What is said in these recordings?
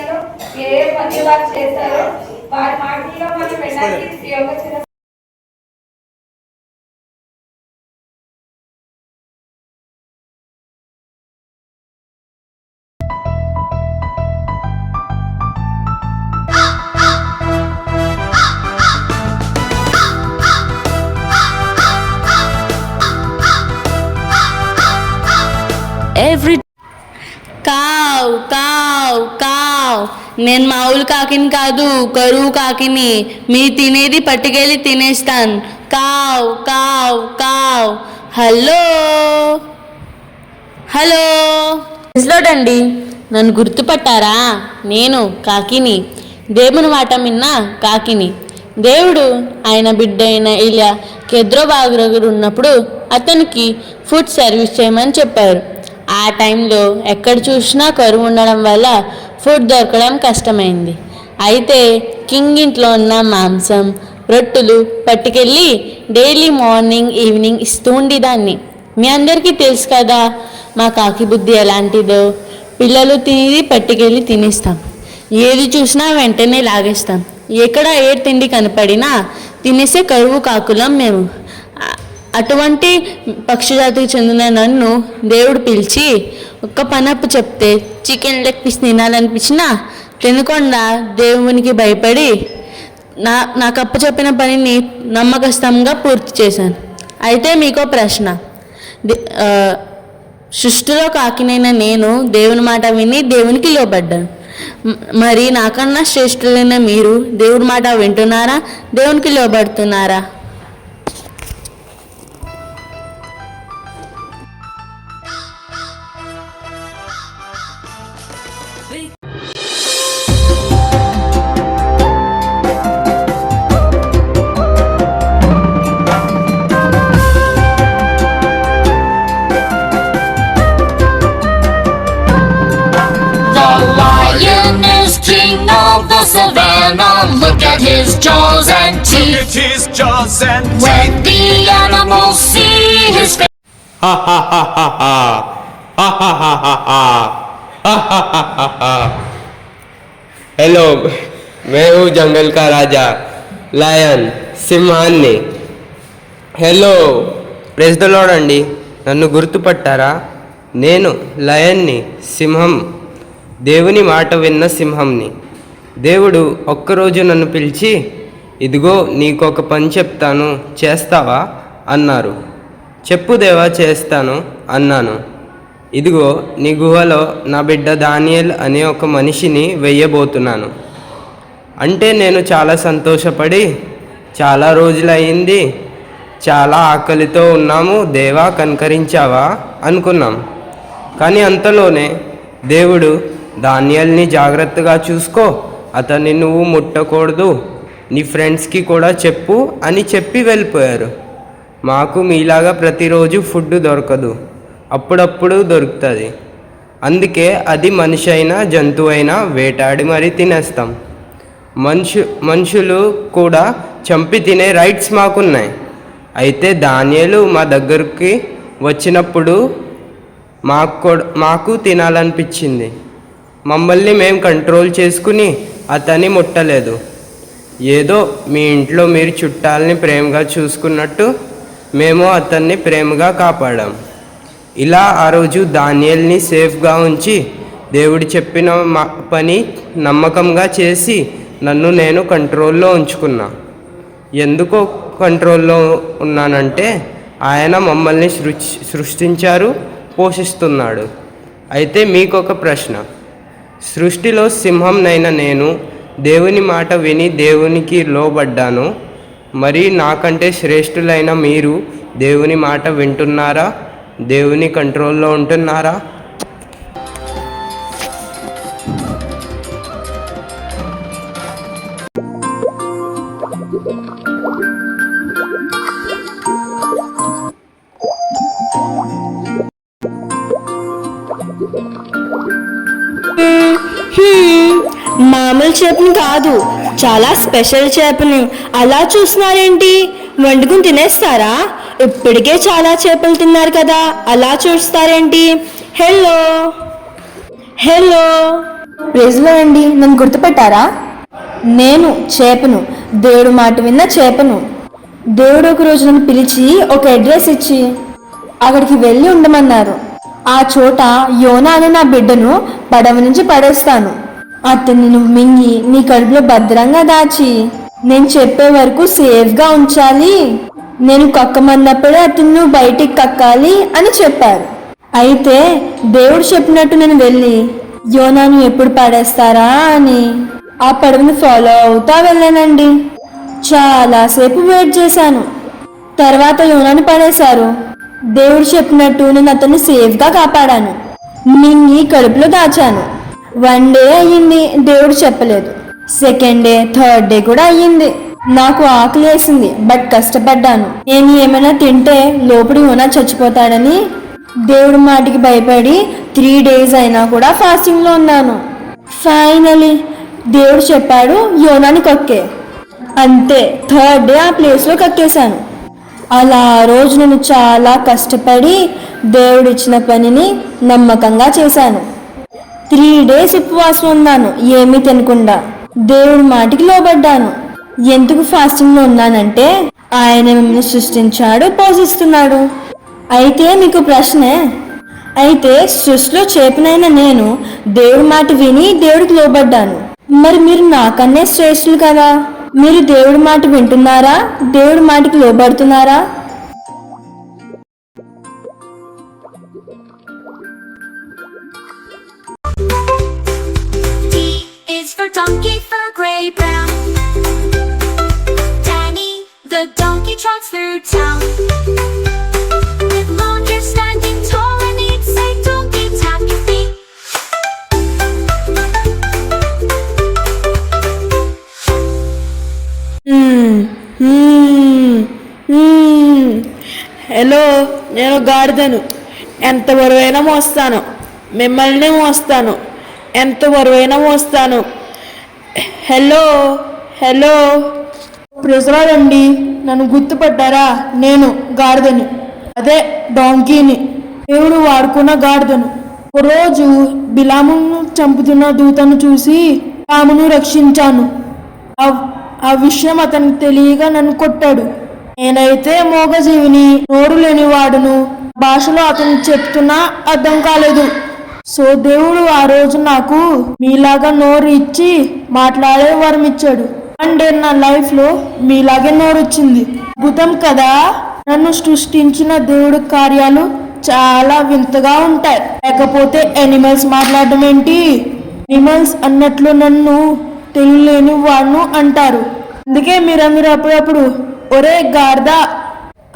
విషయాల్లో ఏ ఏ పని వారు చేశారో వారి మాటల్లో మనం వినడానికి ఈ యొక్క చిన్న ఎవ్రీ కావ్ కావ్ కావ్. నేను మామూలు కాకిని కాదు కరువు కాకిని. మీ తినేది పట్టుకెళ్ళి తినేస్తాను. కావ్ కావ్ కావ్. హలో? హలో? అండి నన్ను గుర్తుపట్టారా? నేను కాకిని. దేవుని మాట మిన్న కాకిని. దేవుడు ఆయన బిడ్డ అయిన ఇలా కెద్రోబాగురు ఉన్నప్పుడు అతనికి ఫుడ్ సర్వీస్ చేయమని చెప్పారు. ఆ టైంలో ఎక్కడ చూసినా కరువు ఉండడం వల్ల ఫుడ్ దొరకడం కష్టమైంది. అయితే కింగ్ ఇంట్లో ఉన్న మాంసం రొట్టెలు పట్టుకెళ్ళి డైలీ మార్నింగ్ ఈవినింగ్ ఇస్తూ ఉండేదాన్ని. మీ అందరికీ తెలుసు కదా మా కాకి బుద్ధి ఎలాంటిదో. పిల్లలు తినేది పట్టుకెళ్ళి తినేస్తాం. ఏది చూసినా వెంటనే లాగేస్తాం. ఎక్కడ ఏ తిండి కనపడినా తినేసే కరువు కాకులం మేము. అటువంటి పక్షిజాతికి చెందిన నన్ను దేవుడు పిలిచి ఒక్క పనప్పు చెప్తే చికెన్ లెగ్ పీస్ తినాలనిపించినా తినకుండా దేవునికి భయపడి నా నాకు అప్పు చెప్పిన పనిని నమ్మకస్తంగా పూర్తి చేశాను. అయితే మీకో ప్రశ్న. సృష్టిలో కాకినైన నేను దేవుని మాట విని దేవునికి లోబడ్డాను. మరి నాకన్నా శ్రేష్ఠులైన మీరు దేవుడి మాట వింటున్నారా? దేవునికి లోబడుతున్నారా? of the savannah. Look at his jaws and Look teeth. at his jaws and When the animals see his face, Ha ha ha ha ha. Ha ha ha ha ha. Ha ha ha ha ha. Hello मैं हूँ जंगल का राजा lion సింహాన్ని hello press the lord అండి నన్ను గుర్తుపట్టారా నేను లయన్ని సింహం దేవుని మాట విన్న సింహంని దేవుడు ఒక్కరోజు నన్ను పిలిచి ఇదిగో నీకు ఒక పని చెప్తాను చేస్తావా? అన్నారు. చెప్పు దేవా చేస్తాను అన్నాను. ఇదిగో నీ గుహలో నా బిడ్డ దానియల్ అనే ఒక మనిషిని వెయ్యబోతున్నాను. అంటే నేను చాలా సంతోషపడి చాలా రోజులయ్యింది చాలా ఆకలితో ఉన్నాము దేవా కనకరించావా? అనుకున్నాం. కానీ అంతలోనే దేవుడు ధాన్యాల్ని జాగ్రత్తగా చూసుకో అతన్ని నువ్వు ముట్టకూడదు. నీ ఫ్రెండ్స్కి కూడా చెప్పు అని చెప్పి వెళ్ళిపోయారు. మాకు మీలాగా ప్రతిరోజు ఫుడ్ దొరకదు. అప్పుడప్పుడు దొరుకుతుంది. అందుకే అది మనిషి అయినా జంతువు అయినా వేటాడి మరీ తినేస్తాం. మనుషు మనుషులు కూడా చంపి తినే రైట్స్ మాకున్నాయి. అయితే ధాన్యాలు మా దగ్గరికి వచ్చినప్పుడు మాకు కూడా మాకు తినాలనిపించింది. మమ్మల్ని మేము కంట్రోల్ చేసుకుని అతన్ని ముట్టలేదు. ఏదో మీ ఇంట్లో మీరు చుట్టాలని ప్రేమగా చూసుకున్నట్టు మేము అతన్ని ప్రేమగా కాపాడాం. ఇలా ఆ రోజు ధాన్యాల్ని సేఫ్గా ఉంచి దేవుడు చెప్పిన మా పని నమ్మకంగా చేసి నన్ను నేను కంట్రోల్లో ఉంచుకున్నా. ఎందుకో కంట్రోల్లో ఉన్నానంటే ఆయన మమ్మల్ని సృష్ సృష్టించారు పోషిస్తున్నాడు. అయితే మీకు ఒక ప్రశ్న. సృష్టిలో సింహంనైన నేను దేవుని మాట విని దేవునికి లోబడ్డాను. మరి నాకంటే శ్రేష్ఠులైన మీరు దేవుని మాట వింటున్నారా? దేవుని కంట్రోల్లో ఉంటున్నారా? మామూలు చేపని కాదు. చాలా స్పెషల్ చేపని. అలా చూస్తున్నారేంటి? వండుకుని తినేస్తారా? ఇప్పటికే చాలా చేపలు తిన్నారు కదా. అలా చూస్తారేంటి? హలో హలో ప్రెజ్లో అండి నన్ను గుర్తుపెట్టారా? నేను చేపను. దేవుడు మాట విన్న చేపను. దేవుడు ఒక రోజు నన్ను పిలిచి ఒక అడ్రస్ ఇచ్చి అక్కడికి వెళ్ళి ఉండమన్నారు. ఆ చోట యోనా అనే నా బిడ్డను పడవ నుంచి పడేస్తాను. అతన్ని నువ్వు మింగి నీ కడుపులో భద్రంగా దాచి. నేను చెప్పే వరకు సేఫ్గా ఉంచాలి. నేను కక్కమన్నప్పుడే అతన్ని నువ్వు బయటికి కక్కాలి అని చెప్పారు. అయితే దేవుడు చెప్పినట్టు నేను వెళ్ళి యోనాను ఎప్పుడు పడేస్తారా? అని. ఆ పడవని ఫాలో అవుతా వెళ్ళానండి. చాలాసేపు వెయిట్ చేశాను. తర్వాత యోనాను పడేశారు. దేవుడు చెప్పినట్టు నేను అతన్ని సేఫ్గా కాపాడాను. మింగి కడుపులో దాచాను. వన్ డే అయ్యింది దేవుడు చెప్పలేదు. సెకండ్ డే థర్డ్ డే కూడా అయ్యింది. నాకు ఆకలి వేసింది బట్ కష్టపడ్డాను. నేను ఏమైనా తింటే లోపడి ఉన్నా చచ్చిపోతాడని దేవుడి మాటికి భయపడి త్రీ డేస్ అయినా కూడా ఫాస్టింగ్లో ఉన్నాను. ఫైనలీ దేవుడు చెప్పాడు యోనాని కక్కే అంతే థర్డ్ డే ఆ ప్లేస్లో కక్కేశాను అలా ఆ రోజు నేను చాలా కష్టపడి దేవుడిచ్చిన పనిని నమ్మకంగా చేశాను. త్రీ డేస్ ఉపవాసం ఉన్నాను ఏమీ తినకుండా. దేవుడి మాటికి లోబడ్డాను. ఎందుకు ఫాస్టింగ్లో ఉన్నానంటే ఆయన మిమ్మల్ని సృష్టించాడు పోషిస్తున్నాడు. అయితే మీకు ప్రశ్నే అయితే సృష్టిలో చేపనైన నేను దేవుడి మాట విని దేవుడికి లోబడ్డాను. మరి మీరు నాకన్నే శ్రేష్ఠులు కదా? మీరు దేవుడి మాట వింటున్నారా? దేవుడి మాటకి లోబడుతున్నారా? Donkey gray brown. Danny, the donkey trots through town. With long hair standing tall and he'd say, Donkey, tap your feet. Hello నేను గాడిదను ఎంత బరువైనా మోస్తాను మిమ్మల్ని మోస్తాను ఎంత బరువైనా మోస్తాను హలో హలో. ప్రజలాడండి నన్ను గుర్తుపట్టారా? నేను గాడిదని. అదే డాంకీని. దేవుడు వాడుకున్న గాడిదను. ఒకరోజు బిలామును చంపుతున్న దూతను చూసి రామును రక్షించాను. ఆ- ఆ విషయం అతనికి తెలియగా నన్ను కొట్టాడు. నేనైతే మోగజీవిని నోరు లేని వాడును. భాషలో అతను చెప్తున్నా అర్థం కాలేదు. సో దేవుడు ఆ రోజు నాకు మీలాగా నోరు ఇచ్చి మాట్లాడే వరం ఇచ్చాడు అండ్ నా లైఫ్లో మీలాగే నోరు వచ్చింది అద్భుతం కదా? నన్ను సృష్టించిన దేవుడి కార్యాలు చాలా వింతగా ఉంటాయి. లేకపోతే ఎనిమల్స్ మాట్లాడడం ఏంటి? ఎనిమల్స్ అన్నట్లు నన్ను తెలియలేని వాడును అంటారు. అందుకే మీరందరూ అప్పుడప్పుడు ఒరే గాడిద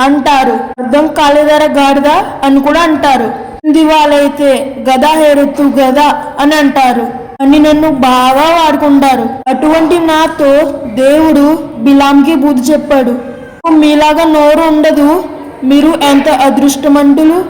అంటారు. అర్థం కాలేదారా గాడిద? అని కూడా అంటారు. హిందీ వాళ్ళైతే గదా హేరుతు గదా అని అంటారు. అని నన్ను బాగా వాడుకుంటారు. అటువంటి నాతో దేవుడు బిలాంకి బుద్ధి చెప్పాడు. మీలాగా నోరు ఉండదు. మీరు ఎంత అదృష్టమంతులు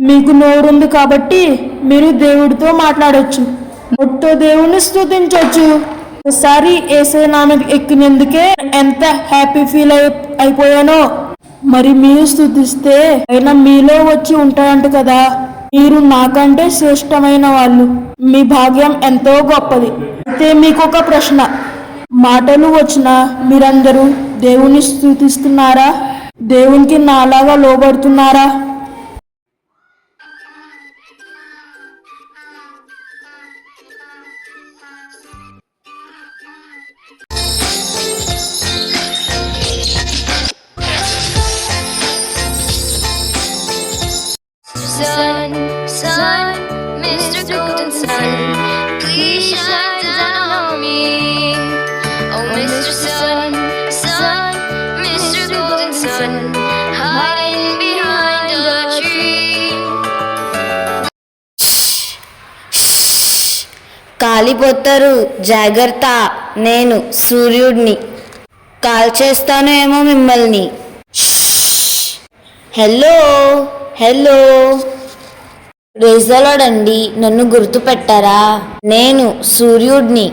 మీకు నోరుంది కాబట్టి మీరు దేవుడితో మాట్లాడచ్చు. నోటితో దేవుణ్ణి స్తుతించవచ్చు ఒకసారి ఏసే నాన్న ఎక్కినందుకే ఎంత హ్యాపీ ఫీల్ అయి అయిపోయానో. మరి మీరు స్థుతిస్తే అయినా మీలో వచ్చి ఉంటాడంట కదా. మీరు నాకంటే శ్రేష్టమైన వాళ్ళు. మీ భాగ్యం ఎంతో గొప్పది. అయితే మీకు ఒక ప్రశ్న. మాటలు వచ్చిన మీరందరూ దేవుని స్థుతిస్తున్నారా దేవునికి నాలాగా లోబడుతున్నారా? పారిపోతారు. జాగ్రత్త. నేను సూర్యుడిని. కాల్ చేస్తాను ఏమో మిమ్మల్ని. హలో. హలో. రేజలాడండి. నన్ను గుర్తుపెట్టారా? నేను సూర్యుడిని.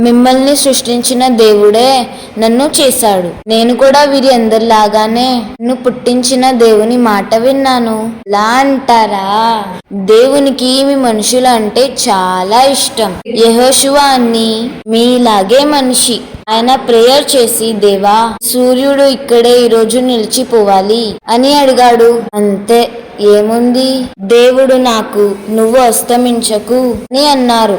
మిమ్మల్ని సృష్టించిన దేవుడే నన్ను చేశాడు. నేను కూడా వీరి అందరిలాగానే నన్ను పుట్టించిన దేవుని మాట విన్నాను. లా అంటారా? దేవునికి మీ మనుషులు అంటే చాలా ఇష్టం. యహోశువ అన్ని మీలాగే మనిషి. ఆయన ప్రేయర్ చేసి దేవా సూర్యుడు ఇక్కడే ఈరోజు నిలిచిపోవాలి అని అడిగాడు. అంతే ఏముంది? దేవుడు నాకు నువ్వు అస్తమించకు అని అన్నారు.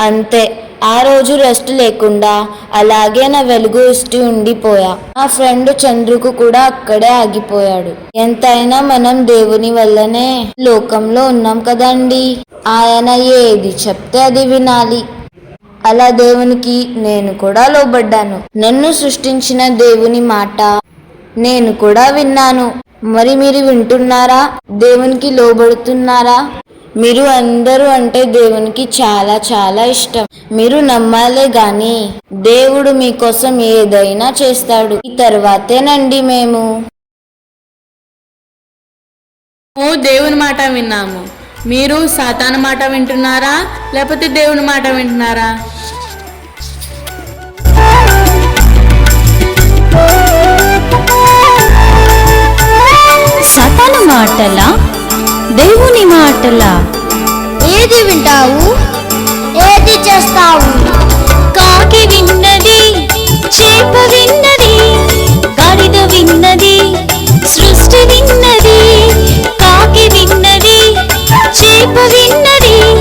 అంతే ఆ రోజు రెస్ట్ లేకుండా అలాగే నా వెలుగు ఇస్తూ ఉండిపోయా. నా ఫ్రెండ్ చంద్రుకు కూడా అక్కడే ఆగిపోయాడు. ఎంతైనా మనం దేవుని వల్లనే లోకంలో ఉన్నాం కదండి. ఆయన ఏది చెప్తే అది వినాలి. అలా దేవునికి నేను కూడా లోబడ్డాను. నన్ను సృష్టించిన దేవుని మాట నేను కూడా విన్నాను. మరి మీరు వింటున్నారా? దేవునికి లోబడుతున్నారా? మీరు అందరూ అంటే దేవునికి చాలా చాలా ఇష్టం. మీరు నమ్మాలే గాని దేవుడు మీకోసం ఏదైనా చేస్తాడు. ఈ తర్వాతేనండి మేము. మేము దేవుని మాట విన్నాము. మీరు సాతాను మాట వింటున్నారా? లేకపోతే దేవుని మాట వింటున్నారా? సతను మాటల దేవుని మాటల. ఏది వింటావు? ఏది చేస్తావు? కాకి విన్నది చేప విన్నది గాడిద విన్నది సృష్టి విన్నది కాకి విన్నది చేప విన్నది.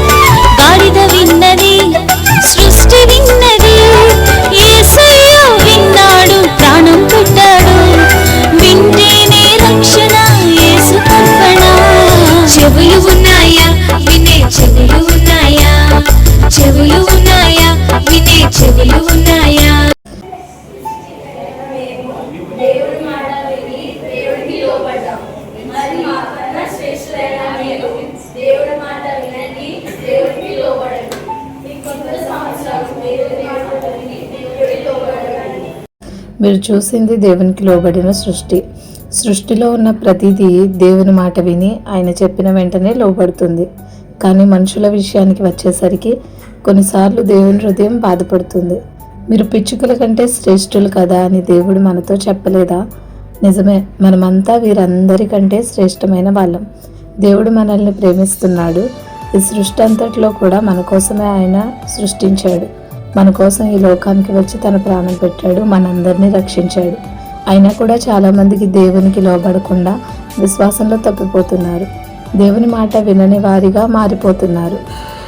మీరు చూసింది దేవునికి లోబడిన సృష్టి. సృష్టిలో ఉన్న ప్రతిదీ దేవుని మాట విని ఆయన చెప్పిన వెంటనే లోబడుతుంది. కానీ మనుషుల విషయానికి వచ్చేసరికి కొన్నిసార్లు దేవుని హృదయం బాధపడుతుంది. మీరు పిచ్చుకల కంటే శ్రేష్ఠులు కదా అని దేవుడు మనతో చెప్పలేదా? నిజమే మనమంతా వీరందరికంటే శ్రేష్టమైన వాళ్ళం. దేవుడు మనల్ని ప్రేమిస్తున్నాడు. ఈ సృష్టి అంతట్లో కూడా మన కోసమే ఆయన సృష్టించాడు. మన కోసం ఈ లోకానికి వచ్చి తన ప్రాణం పెట్టాడు మనందరినీ రక్షించాడు. అయినా కూడా చాలామందికి దేవునికి లోబడకుండా విశ్వాసంలో తప్పిపోతున్నారు. దేవుని మాట వినని వారిగా మారిపోతున్నారు.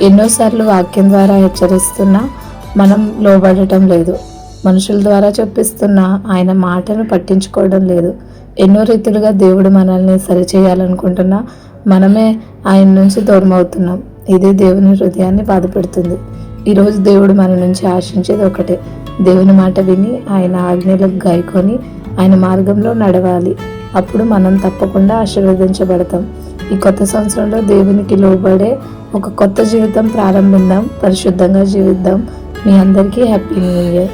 ఎన్నోసార్లు వాక్యం ద్వారా హెచ్చరిస్తున్నా మనం లోబడటం లేదు. మనుషుల ద్వారా చెప్పిస్తున్న ఆయన మాటను పట్టించుకోవడం లేదు. ఎన్నో రీతులుగా దేవుడు మనల్ని సరిచేయాలనుకుంటున్నా మనమే ఆయన నుంచి దూరం అవుతున్నాం దేవుని హృదయాన్ని బాధపెడుతుంది. ఈరోజు దేవుడు మన నుంచి ఆశించేది ఒకటే. దేవుని మాట విని ఆయన ఆజ్ఞలకు గాయకొని ఆయన మార్గంలో నడవాలి. అప్పుడు మనం తప్పకుండా ఆశీర్వదించబడతాం. ఈ కొత్త సంవత్సరంలో దేవునికి లోబడే ఒక కొత్త జీవితం ప్రారంభిద్దాం. పరిశుద్ధంగా జీవిద్దాం. మీ అందరికీ హ్యాపీ న్యూ ఇయర్.